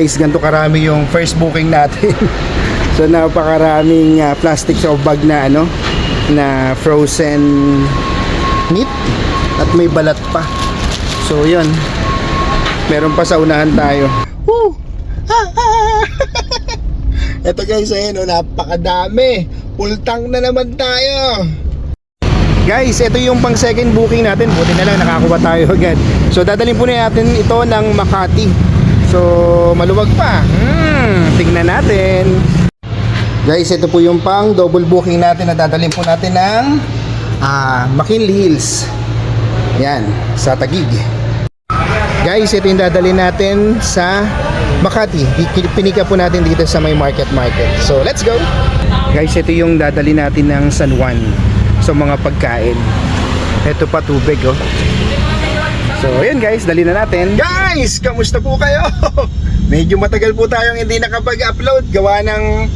Guys, ganito karami yung first booking natin. so napakaraming uh, plastic sa bag na ano na frozen meat at may balat pa. So yun. Meron pa sa unahan tayo. Woo! Ito guys, ayun, oh, napakadami. Pultang na naman tayo. Guys, ito yung pang second booking natin. Buti na lang nakakuha tayo agad. So dadalhin po na natin ito ng Makati. So maluwag pa. Hmm, tingnan natin. Guys, ito po yung pang double booking natin na dadalhin po natin ng ah, McKinley Hills. Yan, sa Tagig. Guys, ito yung dadalhin natin sa Makati. Pinika po natin dito sa may market market. So, let's go! Guys, ito yung dadalhin natin ng San Juan sa mga pagkain. Ito pa tubig, oh. So, ayun guys, dali na natin. Guys, kamusta po kayo? Medyo matagal po tayong hindi nakapag-upload. Gawa ng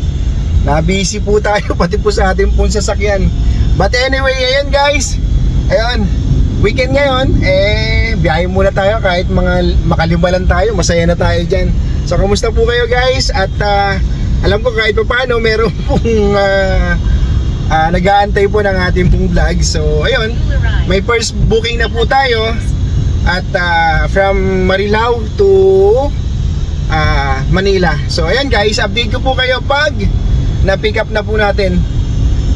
na-busy po tayo, pati po sa ating pong sasakyan. But anyway, ayun guys. Ayun, weekend ngayon, eh, biyahe muna tayo kahit mga makalima lang tayo, masaya na tayo dyan. So, kamusta po kayo guys? At ah, alam ko kahit pa paano, meron pong ah, ah, nag-aantay po ng ating pong vlog. So, ayun, may first booking na po tayo. At ah, from Marilao to ah, Manila. So, ayan guys, update ko po kayo pag na-pick up na po natin.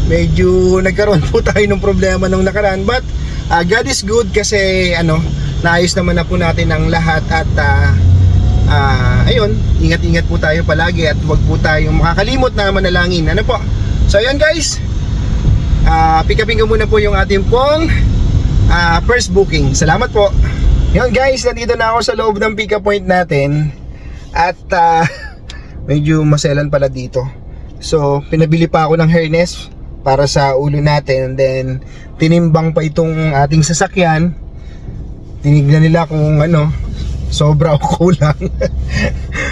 Medyo nagkaroon po tayo ng problema nung nakaraan. But, ah, God is good kasi ano, naayos naman na po natin ang lahat at ah, ah, ayun, ingat-ingat po tayo palagi at wag po tayong makakalimot na manalangin. Ano po? So, ayun guys, Ah, pick upin ko muna po yung ating pong ah, first booking. Salamat po. Yun guys, nandito na ako sa loob ng pick up point natin. At ah, medyo maselan pala dito. So, pinabili pa ako ng harness para sa ulo natin and then tinimbang pa itong ating sasakyan. Tinignan nila kung ano, sobra o kulang.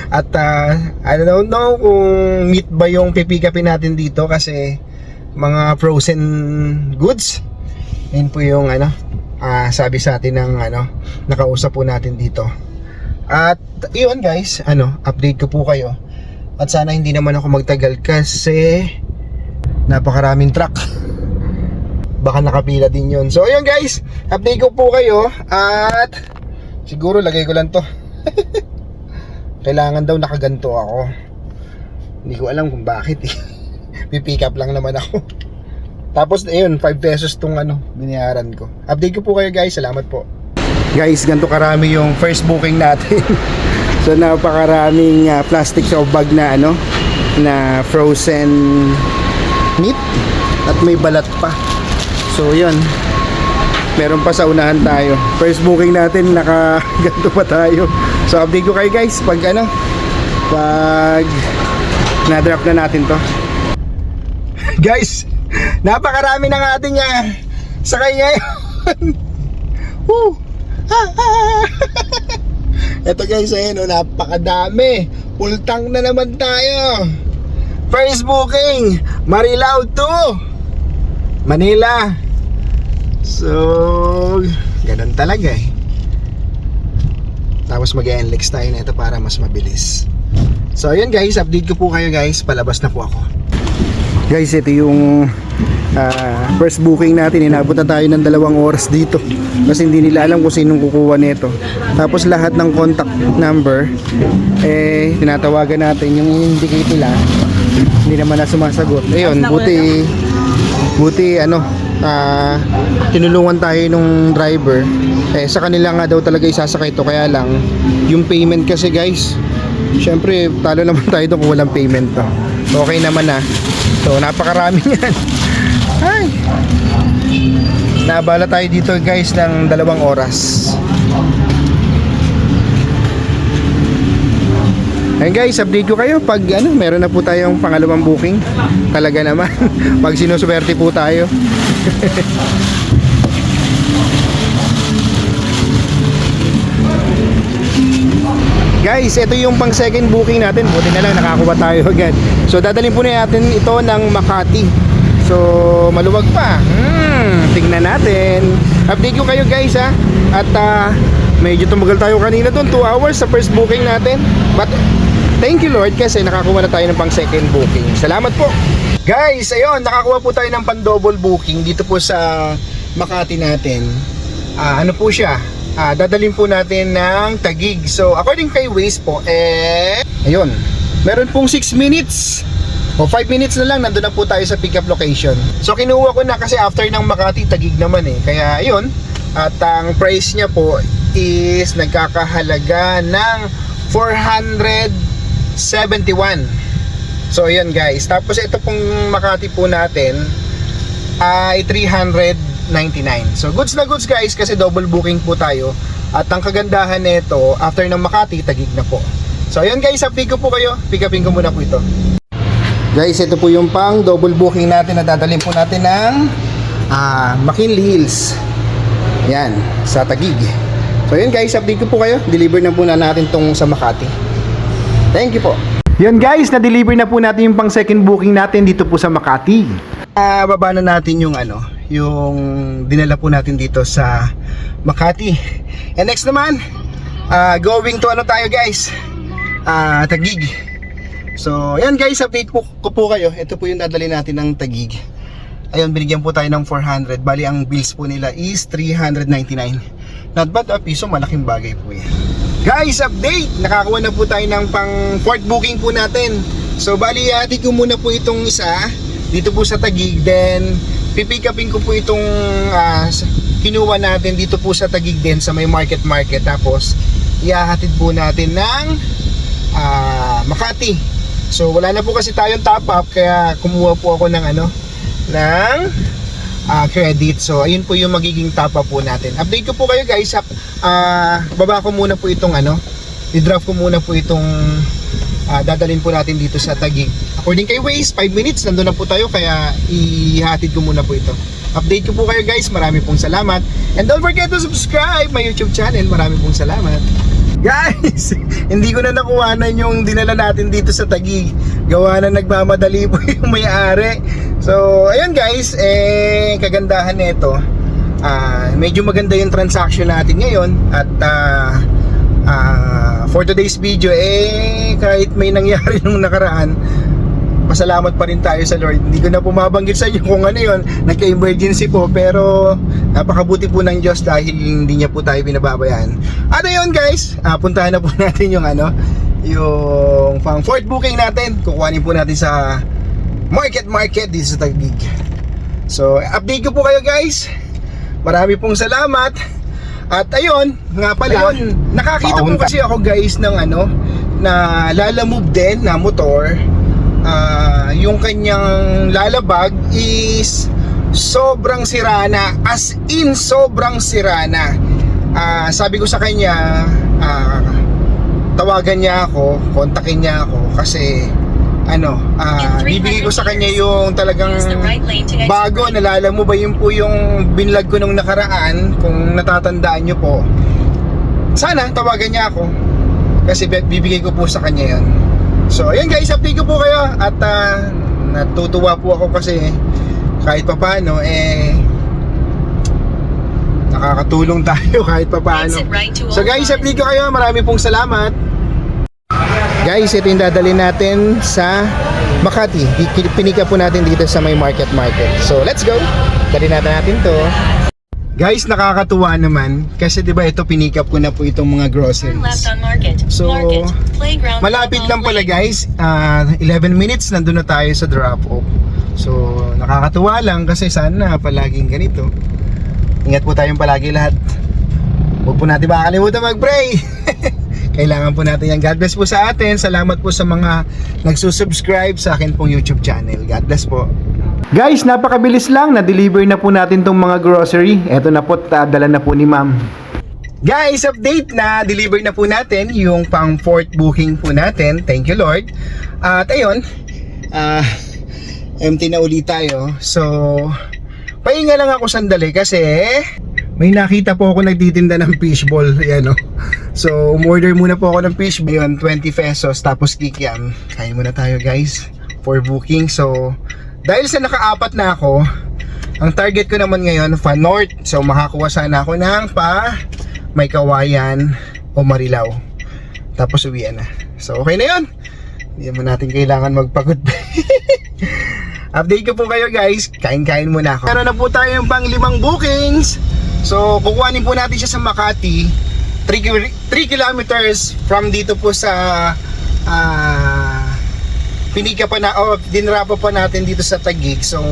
At ah, I don't know kung meat ba yung pipick upin natin dito kasi mga frozen goods. Yun po yung ano, ah, sabi sa atin ng ano, nakausap po natin dito. At yun guys, ano, update ko po kayo. At sana hindi naman ako magtagal kasi napakaraming truck. Baka nakapila din yun. So ayun guys, update ko po kayo at siguro lagay ko lang to. Kailangan daw nakaganto ako. Hindi ko alam kung bakit eh. pipick up lang naman ako. Tapos ayun, 5 pesos tong ano, binayaran ko. Update ko po kayo guys, salamat po. Guys, ganito karami yung first booking natin. so napakaraming uh, plastic sa bag na ano, na frozen meat at may balat pa. So yun, meron pa sa unahan tayo. First booking natin, naka ganito pa tayo. So update ko kayo guys pag ano, pag na-drop na natin to. Guys, napakarami ng ating uh, sakay ngayon. Woo! Ito guys, ayun, oh, napakadami. Pultang na naman tayo. First booking, Marilao to Manila. So, ganun talaga eh. Tapos mag-NLEX tayo nito para mas mabilis. So, ayun guys, update ko po kayo guys. Palabas na po ako. Guys, ito yung ah, first booking natin. Inabot na tayo ng dalawang oras dito. Kasi hindi nila alam kung sinong kukuha nito. Tapos lahat ng contact number, eh, tinatawagan natin yung indicate nila. Hindi naman na sumasagot. Ayun, buti, buti ano, ah, tinulungan tayo nung driver. Eh, sa kanila nga daw talaga isasakay ito. Kaya lang, yung payment kasi guys, Siyempre, talo naman tayo doon kung walang payment to. Okay naman na. So, napakarami yan. Ay! Nabala tayo dito guys ng dalawang oras. Ayun guys, update ko kayo pag ano, meron na po tayong pangalawang booking. Talaga naman. pag sinuswerte po tayo. Guys, ito yung pang second booking natin. Buti na lang nakakuha tayo agad. So dadalhin po na natin ito ng Makati. So maluwag pa. Hmm, tingnan natin. Update ko kayo guys ha. At ah, medyo tumagal tayo kanina doon 2 hours sa first booking natin. But Thank you Lord kasi nakakuha na tayo ng pang second booking. Salamat po. Guys, ayun, nakakuha po tayo ng pang double booking dito po sa Makati natin. Ah, ano po siya? Ah, dadalhin po natin ng Tagig. So, according kay Waze po, eh, ayun, meron pong 6 minutes o 5 minutes na lang, nandun na po tayo sa pickup location. So, kinuha ko na kasi after ng Makati, Tagig naman eh. Kaya, ayun, at ang price niya po is nagkakahalaga ng 471. So, ayun guys. Tapos, ito pong Makati po natin ay 399. So, goods na goods guys kasi double booking po tayo. At ang kagandahan nito, after ng Makati, tagig na po. So, ayun guys, update ko po kayo. Pick upin ko muna po ito. Guys, ito po yung pang double booking natin na dadalhin po natin ng ah, McKinley Hills. Yan, sa Tagig. So, yun guys, update ko po kayo. Deliver na po na natin tong sa Makati. Thank you po. Yun guys, na-deliver na po natin yung pang second booking natin dito po sa Makati. Ah, baba na natin yung ano, yung dinala po natin dito sa Makati. And next naman, ah, going to ano tayo guys? Ah, Tagig. So, ayan guys, update po ko po kayo. Ito po yung dadali natin ng Tagig. Ayun, binigyan po tayo ng 400. Bali, ang bills po nila is 399. Not bad, a piso, malaking bagay po yan. Guys, update! Nakakuha na po tayo ng pang fourth booking po natin. So, bali, hati ko muna po itong isa dito po sa Tagig. Then, pipick upin ko po itong s- kinuha natin dito po sa Tagig din sa may market market. Tapos, ihahatid po natin ng ah, Makati. So wala na po kasi tayong top up kaya kumuha po ako ng ano ng ah, credit. So ayun po yung magiging top up po natin. Update ko po kayo guys. Ah, baba ko muna po itong ano. I-draft ko muna po itong ah, dadalhin po natin dito sa Tagig. According kay Waze, 5 minutes nandun na po tayo kaya ihatid ko muna po ito. Update ko po kayo guys. Marami pong salamat. And don't forget to subscribe my YouTube channel. Marami pong salamat. Guys, hindi ko na nakuhanan yung dinala natin dito sa Tagig. Gawa na nagmamadali po yung may-ari. So, ayun guys, eh, kagandahan nito. Ah, medyo maganda yung transaction natin ngayon at ah, ah, for today's video eh kahit may nangyari nung nakaraan pasalamat pa rin tayo sa Lord. Hindi ko na pumabanggit sa inyo kung ano yon nagka-emergency po pero napakabuti po ng Diyos dahil hindi niya po tayo pinababayaan. At ayun guys, ah, puntahan na po natin yung ano, yung pang fourth booking natin. Kukuhanin po natin sa Market Market dito sa Taguig. So, update ko po kayo guys. Marami pong salamat. At ayun, nga pala yun, nakakita po kasi ako guys ng ano, na Lala Move din na motor. Ah, yung kanyang lalabag is sobrang sirana as in sobrang sirana Ah, sabi ko sa kanya ah, tawagan niya ako kontakin niya ako kasi ano ah, bibigay ko sa kanya yung talagang bago. Nalala mo ba yun po yung binlag ko nung nakaraan? Kung natatandaan nyo po. Sana tawagan niya ako. Kasi bi- bibigay ko po sa kanya yon so ayun guys update ko po kayo. At ah, natutuwa po ako kasi kahit papano eh nakakatulong tayo kahit papano so guys 05. update ko kayo. Marami pong salamat guys ito yung dadalhin natin sa Makati pinika po natin dito sa may market market so let's go dali natin natin to Guys, nakakatuwa naman kasi 'di ba ito pinik up ko na po itong mga groceries. So. Malapit lang pala guys, ah, 11 minutes nandun na tayo sa drop off. So, nakakatuwa lang kasi sana palaging ganito. Ingat po tayong palagi lahat. Huwag po natin makakalimutan mag-pray. Kailangan po natin yan. God bless po sa atin. Salamat po sa mga nagsusubscribe sa akin pong YouTube channel. God bless po. Guys, napakabilis lang. Na-deliver na po natin tong mga grocery. Eto na po, dala na po ni ma'am. Guys, update na. Deliver na po natin yung pang fourth booking po natin. Thank you Lord. At ayun, ah, empty na ulit tayo. So, pahinga lang ako sandali kasi may nakita po ako nagtitinda ng fishball. Ayan o. So, umorder muna po ako ng fishball. Yun, 20 pesos. Tapos kikiam. Kain muna tayo guys. For booking. So, dahil sa nakaapat na ako, ang target ko naman ngayon, fa north. So, makakuha sana ako ng pa may kawayan o marilaw. Tapos uwian na. So okay na yun. Hindi naman natin kailangan magpagod. Update ko po kayo guys. Kain-kain muna ako. Meron na po tayo yung pang limang bookings. So kukuhanin po natin siya sa Makati. 3, ki- 3 kilometers from dito po sa ah pinika pa na o dinrapa pa natin dito sa Taguig. So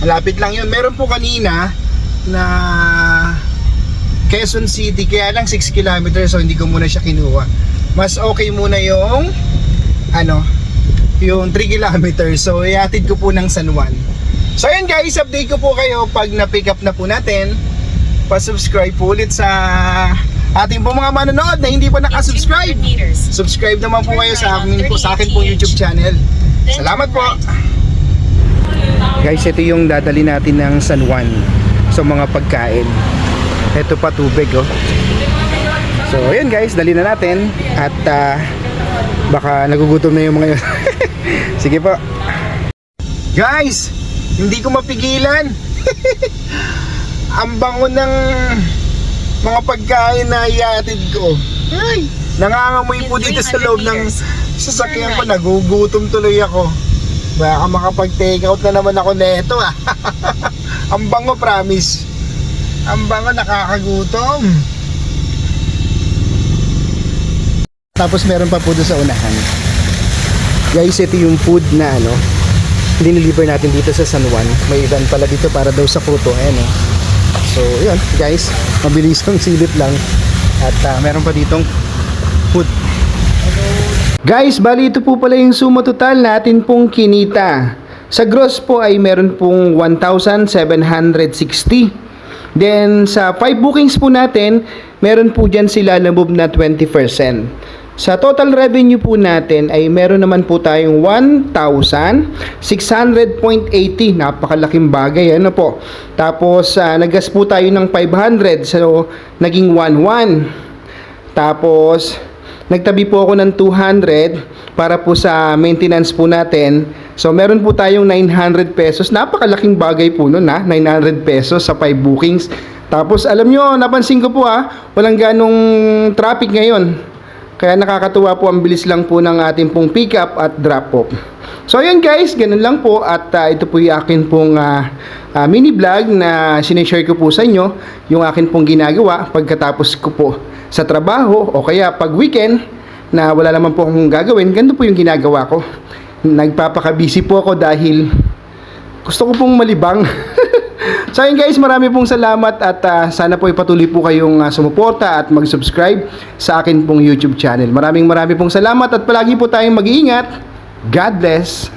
malapit lang yun. Meron po kanina na Quezon City kaya lang 6 kilometers so hindi ko muna siya kinuha. Mas okay muna yung ano yung 3 kilometers. So ihatid ko po ng San Juan. So ayun guys, update ko po kayo pag na-pick up na po natin. Pa-subscribe po ulit sa ating po mga manonood na hindi pa nakasubscribe. Subscribe naman po kayo sa akin po sa akin pong YouTube channel. Salamat po. Guys, ito yung dadali natin ng San Juan sa mga pagkain. Ito pa tubig oh. So, ayun guys, dali na natin at ah, baka nagugutom na yung mga yun. Sige po. Guys, hindi ko mapigilan. Ang bango ng mga pagkain na iatid ko. Ay, nangangamoy po dito sa loob ng sasakyan ko. Nagugutom tuloy ako. Baka makapag-take out na naman ako neto ah. Ang bango promise. Ang bango nakakagutom. Tapos meron pa po doon sa unahan. Guys, ito yung food na ano, diniliver natin dito sa San Juan. May event pala dito para daw sa photo. Ayan eh. So, yun guys, mabilis ang silip lang. At ah, meron pa ditong food. Guys, bali ito po pala yung suma total natin pong kinita. Sa gross po ay meron pong 1,760. Then sa 5 bookings po natin, meron po dyan sila move na 20%. Sa total revenue po natin ay meron naman po tayong 1,600.80. Napakalaking bagay ano po. Tapos uh, naggas po tayo ng 500 so naging 1,1. Tapos nagtabi po ako ng 200 para po sa maintenance po natin. So meron po tayong 900 pesos. Napakalaking bagay po nun ha, 900 pesos sa 5 bookings. Tapos alam nyo, napansin ko po ha, walang ganong traffic ngayon. Kaya nakakatuwa po ang bilis lang po ng ating pong pick up at drop off. So ayun guys, ganun lang po at uh, ito po yung akin pong uh, uh, mini vlog na sinishare ko po sa inyo yung akin pong ginagawa pagkatapos ko po sa trabaho o kaya pag weekend na wala naman po akong gagawin, ganito po yung ginagawa ko. Nagpapaka-busy po ako dahil gusto ko pong malibang. So ayun guys, marami pong salamat at ah, sana po ipatuloy po kayong ah, sumuporta at mag-subscribe sa akin pong YouTube channel. Maraming marami pong salamat at palagi po tayong mag-iingat. God bless.